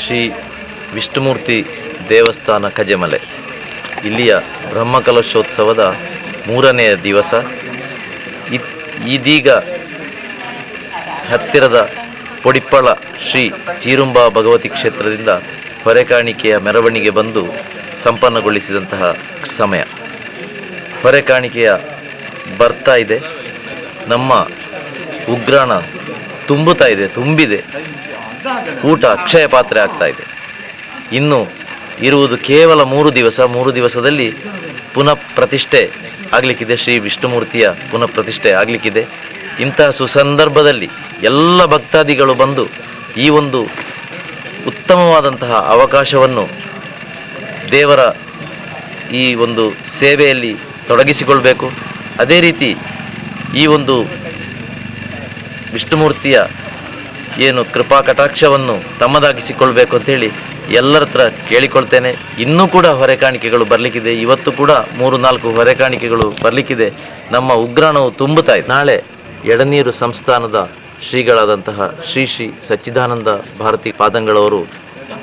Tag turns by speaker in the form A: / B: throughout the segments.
A: ಶ್ರೀ ವಿಷ್ಣುಮೂರ್ತಿ ದೇವಸ್ಥಾನ ಕಜೆಮಲೆ ಇಲ್ಲಿಯ ಬ್ರಹ್ಮಕಲಶೋತ್ಸವದ ಮೂರನೆಯ ದಿವಸ. ಇದೀಗ ಹತ್ತಿರದ ಪೊಡಿಪ್ಪಳ ಶ್ರೀ ಚೀರುಂಬಾ ಭಗವತಿ ಕ್ಷೇತ್ರದಿಂದ ಹೊರೆಕಾಣಿಕೆಯ ಮೆರವಣಿಗೆ ಬಂದು ಸಂಪನ್ನಗೊಳಿಸಿದಂತಹ ಸಮಯ. ಹೊರೆಕಾಣಿಕೆಯ ಬರ್ತಾ ಇದೆ. ನಮ್ಮ ಉಗ್ರಾಣ ತುಂಬುತ್ತಾ ಇದೆ, ತುಂಬಿದೆ. ಊಟ ಅಕ್ಷಯ ಪಾತ್ರೆ ಆಗ್ತಾ ಇದೆ. ಇನ್ನು ಇರುವುದು ಕೇವಲ ಮೂರು ದಿವಸ, ಮೂರು ದಿವಸದಲ್ಲಿ ಪುನಃ ಪ್ರತಿಷ್ಠೆ ಆಗಲಿಕ್ಕಿದೆ. ಶ್ರೀ ವಿಷ್ಣುಮೂರ್ತಿಯ ಪುನಃ ಪ್ರತಿಷ್ಠೆ ಆಗಲಿಕ್ಕಿದೆ. ಇಂತಹ ಸುಸಂದರ್ಭದಲ್ಲಿ ಎಲ್ಲ ಭಕ್ತಾದಿಗಳು ಬಂದು ಈ ಒಂದು ಉತ್ತಮವಾದಂತಹ ಅವಕಾಶವನ್ನು ದೇವರ ಈ ಒಂದು ಸೇವೆಯಲ್ಲಿ ತೊಡಗಿಸಿಕೊಳ್ಬೇಕು. ಅದೇ ರೀತಿ ಈ ಒಂದು ವಿಷ್ಣುಮೂರ್ತಿಯ ಏನು ಕೃಪಾ ಕಟಾಕ್ಷವನ್ನು ತಮ್ಮದಾಗಿಸಿಕೊಳ್ಬೇಕು ಅಂತೇಳಿ ಎಲ್ಲರ ಹತ್ರ ಕೇಳಿಕೊಳ್ತೇನೆ. ಇನ್ನೂ ಕೂಡ ಹೊರೆ ಕಾಣಿಕೆಗಳು ಬರಲಿಕ್ಕಿದೆ. ಇವತ್ತು ಕೂಡ ಮೂರು, ನಾಲ್ಕು ಹೊರೆ ಕಾಣಿಕೆಗಳು ಬರಲಿಕ್ಕಿದೆ. ನಮ್ಮ ಉಗ್ರಾಣವು ತುಂಬುತ್ತಾ ನಾಳೆ ಎಡನೀರು ಸಂಸ್ಥಾನದ ಶ್ರೀಗಳಾದಂತಹ ಶ್ರೀ ಶ್ರೀ ಸಚ್ಚಿದಾನಂದ ಭಾರತಿ ಪಾದಂಗಳವರು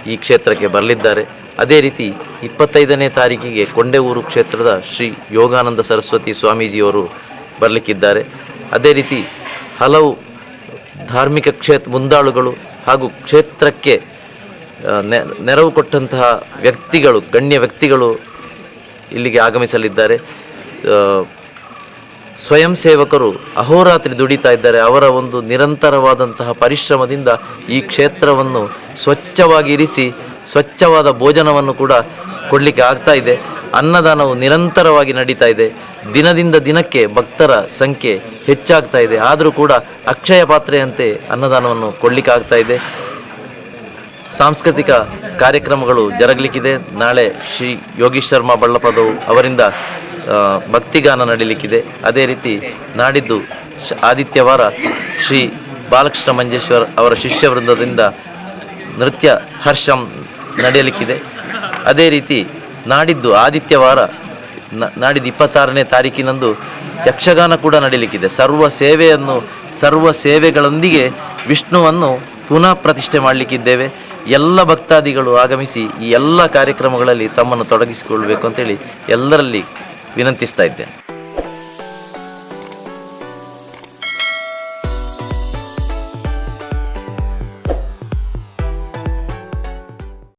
A: ಈ ಕ್ಷೇತ್ರಕ್ಕೆ ಬರಲಿದ್ದಾರೆ. ಅದೇ ರೀತಿ ಇಪ್ಪತ್ತೈದನೇ ತಾರೀಕಿಗೆ ಕೊಂಡೆಊರು ಕ್ಷೇತ್ರದ ಶ್ರೀ ಯೋಗಾನಂದ ಸರಸ್ವತಿ ಸ್ವಾಮೀಜಿಯವರು ಬರಲಿಕ್ಕಿದ್ದಾರೆ. ಅದೇ ರೀತಿ ಹಲವು ಧಾರ್ಮಿಕ ಕ್ಷೇತ್ರ ಮುಂದಾಳುಗಳು ಹಾಗೂ ಕ್ಷೇತ್ರಕ್ಕೆ ನೆರವು ಕೊಟ್ಟಂತಹ ವ್ಯಕ್ತಿಗಳು, ಗಣ್ಯ ವ್ಯಕ್ತಿಗಳು ಇಲ್ಲಿಗೆ ಆಗಮಿಸಲಿದ್ದಾರೆ. ಸ್ವಯಂ ಸೇವಕರು ಅಹೋರಾತ್ರಿ ದುಡಿತಾ ಇದ್ದಾರೆ. ಅವರ ಒಂದು ನಿರಂತರವಾದಂತಹ ಪರಿಶ್ರಮದಿಂದ ಈ ಕ್ಷೇತ್ರವನ್ನು ಸ್ವಚ್ಛವಾಗಿ ಇರಿಸಿ, ಸ್ವಚ್ಛವಾದ ಭೋಜನವನ್ನು ಕೂಡ ಕೊಡಲಿಕ್ಕೆ ಆಗ್ತಾ ಇದೆ. ಅನ್ನದಾನವು ನಿರಂತರವಾಗಿ ನಡೀತಾ ಇದೆ. ದಿನದಿಂದ ದಿನಕ್ಕೆ ಭಕ್ತರ ಸಂಖ್ಯೆ ಹೆಚ್ಚಾಗ್ತಾ ಇದೆ. ಆದರೂ ಕೂಡ ಅಕ್ಷಯ ಪಾತ್ರೆಯಂತೆ ಅನ್ನದಾನವನ್ನು ಕೊಡಲಿಕ್ಕಾಗ್ತಾ ಇದೆ. ಸಾಂಸ್ಕೃತಿಕ ಕಾರ್ಯಕ್ರಮಗಳು ಜರಗಲಿಕ್ಕಿದೆ. ನಾಳೆ ಶ್ರೀ ಯೋಗೀಶ್ ಶರ್ಮಾ ಬಳ್ಳಪದವು ಅವರಿಂದ ಭಕ್ತಿಗಾನ ನಡೀಲಿಕ್ಕಿದೆ. ಅದೇ ರೀತಿ ನಾಡಿದ್ದು ಆದಿತ್ಯವಾರ ಶ್ರೀ ಬಾಲಕೃಷ್ಣ ಮಂಜೇಶ್ವರ್ ಅವರ ಶಿಷ್ಯ ವೃಂದದಿಂದ ನೃತ್ಯ ಹರ್ಷಂ ನಡೆಯಲಿಕ್ಕಿದೆ. ಅದೇ ರೀತಿ ನಾಡಿದ್ದು ಆದಿತ್ಯವಾರ ನಾಡಿದ್ದು ಇಪ್ಪತ್ತಾರನೇ ತಾರೀಕಿನಂದು ಯಕ್ಷಗಾನ ಕೂಡ ನಡೀಲಿಕ್ಕಿದೆ. ಸರ್ವ ಸೇವೆಯನ್ನು, ಸರ್ವ ಸೇವೆಗಳೊಂದಿಗೆ ವಿಷ್ಣುವನ್ನು ಪುನಃ ಪ್ರತಿಷ್ಠೆ ಮಾಡಲಿಕ್ಕಿದ್ದೇವೆ. ಎಲ್ಲ ಭಕ್ತಾದಿಗಳು ಆಗಮಿಸಿ ಈ ಎಲ್ಲ ಕಾರ್ಯಕ್ರಮಗಳಲ್ಲಿ ತಮ್ಮನ್ನು ತೊಡಗಿಸಿಕೊಳ್ಬೇಕು ಅಂತೇಳಿ ಎಲ್ಲರಲ್ಲಿ ವಿನಂತಿಸ್ತಾ ಇದ್ದೇನೆ.